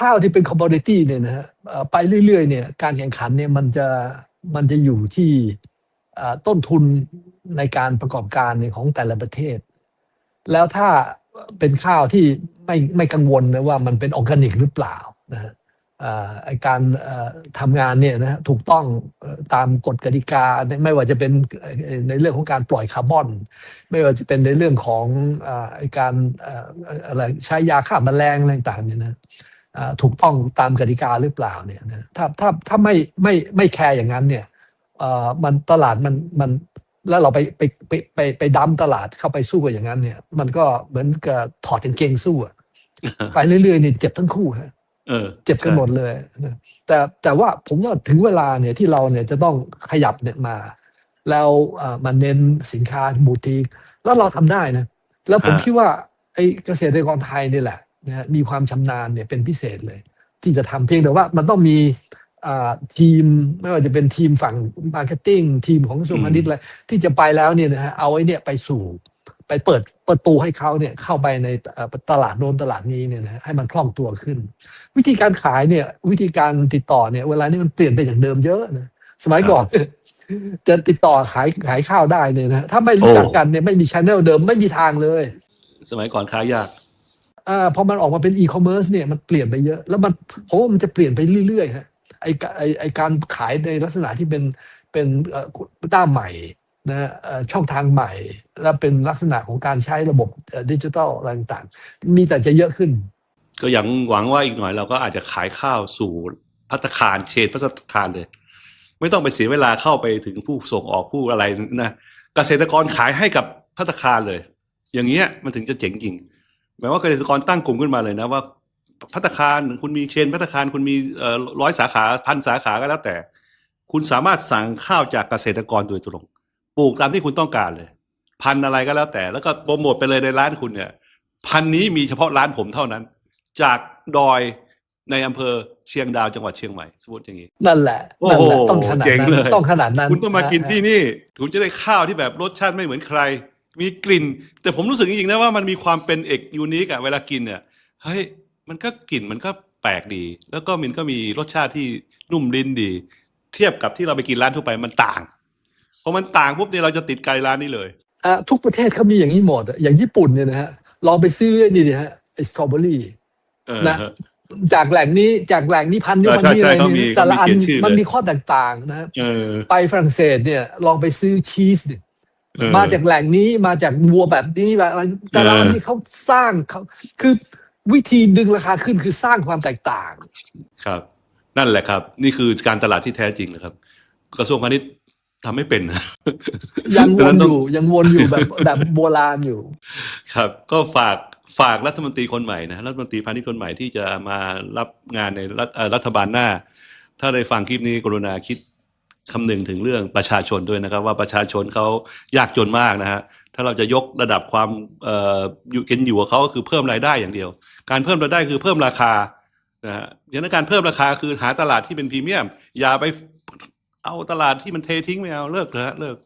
ข้าวที่เป็นคอมม o ดิตี้เนี่ยนะฮะไปเรื่อยๆเนี่ยการแข่งขันเนี่ยมันจะมันจะอยู่ที่ต้นทุนในการประกอบการเนี่ยของแต่ละประเทศ แล้วถ้าเป็นข้าวที่ไม่ไม่กังวลนะว่ามันเป็นออร์แกนิกหรือเปล่านะฮะไอการทำงานเนี่ยนะฮะถูกต้องตามกฎกติกา ไม่ว่าจะเป็นในเรื่องของการปล่อยคาร์บอน ไม่ว่าจะเป็นในเรื่องของเอ่อไอการอะไรใช้ยาฆ่าแมลงอะไรต่างๆเนี่ยนะ ถูกต้องตามกติกาหรือเปล่าเนี่ยนะถ้าถ้าถ้าไม่ไม่ไม่แคร์อย่างนั้นเนี่ยเอ่อมันตลาดมันมันแล้วเราไปไปไปไปไปดัมตลาดเข้าไปสู้กับอย่างนั้นเนี่ย มันก็เหมือนกับถอดกางเกงสู้อะไปเรื่อยๆเนี่ยเจ็บทั้งคู่ฮะเออเจ็บกันหมดเลยนะแต่แต่ว่าผมว่าถึงเวลาเนี่ยที่เราเนี่ยจะต้องขยับเนี่ยมา แล้วเอ่อมาเน้นสินค้าบูติกแล้วเราทำได้นะ แล้วผมฮะคิดว่าไอ้เกษตรกรไทยนี่แหละ นะฮะมีความชำนาญเนี่ยเป็นพิเศษเลย ที่จะทำเพียงแต่ว่ามันต้องมีอ่าทีมไม่ว่าจะเป็นทีมฝั่งมาร์เก็ตติ้งทีมของกระทรวงพาณิชย์อะไรที่จะไปแล้วเนี่ยนะฮะเอาไอ้เนี่ยไปสู่ไปเปิดประตูให้เขาเนี่ยเข้าไปในเอ่อตลาดโน้นตลาดนี้เนี่ยนะฮะให้มันคล่องตัวขึ้น วิธีการขายเนี่ย วิธีการติดต่อเนี่ย เวลานี้มันเปลี่ยนไปจากเดิมเยอะนะสมัยก่อนจะติดต่อขายขายข้าวได้เนี่ยนะถ้าไม่รู้จักกันเนี่ยไม่มีชแนลเดิมไม่มีทางเลย สมัยก่อนค้ายาก อ่าพอมันออกมาเป็นอีคอมเมิร์ซเนี่ยมันเปลี่ยนไปเยอะ แล้วมันผมว่ามันจะเปลี่ยนไปเรื่อยๆฮะไอการไอไอการขายในลักษณะที่เป็นเป็นเอ่อด้าใหม่นะช่องทางใหม่ และเป็นลักษณะของการใช้ระบบดิจิทัลอะไรต่างๆ มีแต่จะเยอะขึ้น ก็ยังหวังว่าอีกหน่อยเราก็อาจจะขายข้าวสู่พัตตาคารเชนพัตตาคารเลย ไม่ต้องไปเสียเวลาเข้าไปถึงผู้ส่งออกผู้อะไรนะเกษตรกรขายให้กับพัตตาคารเลย อย่างเงี้ยมันถึงจะเจ๋งจริง หมายว่าเกษตรกรตั้งกลุ่มขึ้นมาเลยนะว่าพัตตาคารคุณมีเชนพัตตาคารคุณมีเอ่อร้อยสาขาพันสาขาก็แล้วแต่ คุณสามารถสั่งข้าวจากเกษตรกรโดยตรงปลูกตามที่คุณต้องการเลย พันธุ์อะไรก็แล้วแต่ แล้วก็โปรโมทไปเลยในร้านคุณเนี่ย พันธุ์นี้มีเฉพาะร้านผมเท่านั้น จากดอยในอำเภอเชียงดาวจังหวัดเชียงใหม่สมมติอย่างนี้ นั่นแหละโอ้นั่นโหแหละต้องขนาดเจ๋งนั้นเลยต้องขนาดนั้น คุณต้องมากินที่ะนี่ คุณจะได้ข้าวที่แบบรสชาติไม่เหมือนใคร มีกลิ่น แต่ผมรู้สึกจริงๆนะว่ามันมีความเป็นเอกยูนิคอะเวลากินเนี่ยเฮ้ยมันก็กลิ่นมันก็แปลกดี แล้วก็มันก็มีรสชาติที่นุ่มลิ้นดี เทียบกับที่เราไปกินร้านทั่วไปมันต่างพอมันต่างปุ๊บเนี่ยเราจะติดใจร้านนี้เลยอะทุกประเทศเขามีอย่างนี้หมดอะอย่างญี่ปุ่นเนี่ยนะฮะลองไปซื้อไอ้นี่ดิฮะไอ้สตรอเบอรี่เออนะจากแหล่งนี้จากแหล่งนี้พันธุ์นี้เออพันธุ์นี้ใช่อะไรใช่เขามีนี่แต่ละอันเขามีเขียนชื่อเลยมันมีข้อแตกต่างนะฮะเออไปฝรั่งเศสเนี่ยลองไปซื้อชีสดิเออ มาจากแหล่งนี้มาจากวัวแบบนี้แบบอะไรแต่ละอันเออนี่เขาสร้างเขาคือวิธีดึงราคาขึ้นคือสร้างความแตกต่าง ครับ นั่นแหละครับ นี่คือการตลาดที่แท้จริงนะครับ กระทรวงพาณิชย์ทำไม่เป็นนะยังวฉะนต้องยู่ยังวนอยู่แบบแบบโบราณอยู่ ครับ ก็ฝากฝากรัฐมนตรีคนใหม่นะรัฐมนตรีพาณิชย์คนใหม่ที่จะมารับงานในรัฐเอ่อรัฐบาลหน้า ถ้าได้ฟังคลิปนี้กรุณาคิด คำนึงถึงเรื่องประชาชนด้วยนะครับ ว่าประชาชนเขายากจนมากนะฮะถ้าเราจะยกระดับความเอ่อยู่กินอยู่เขาก็คือเพิ่มรายได้อย่างเดียว การเพิ่มรายได้คือเพิ่มราคานะฮะอย่างนั้นการเพิ่มราคาคือหาตลาดที่เป็นพรีเมียม อย่าไปเอาตลาดที่มันเททิ้งไม่เอาเลิกเถอะฮะเลิก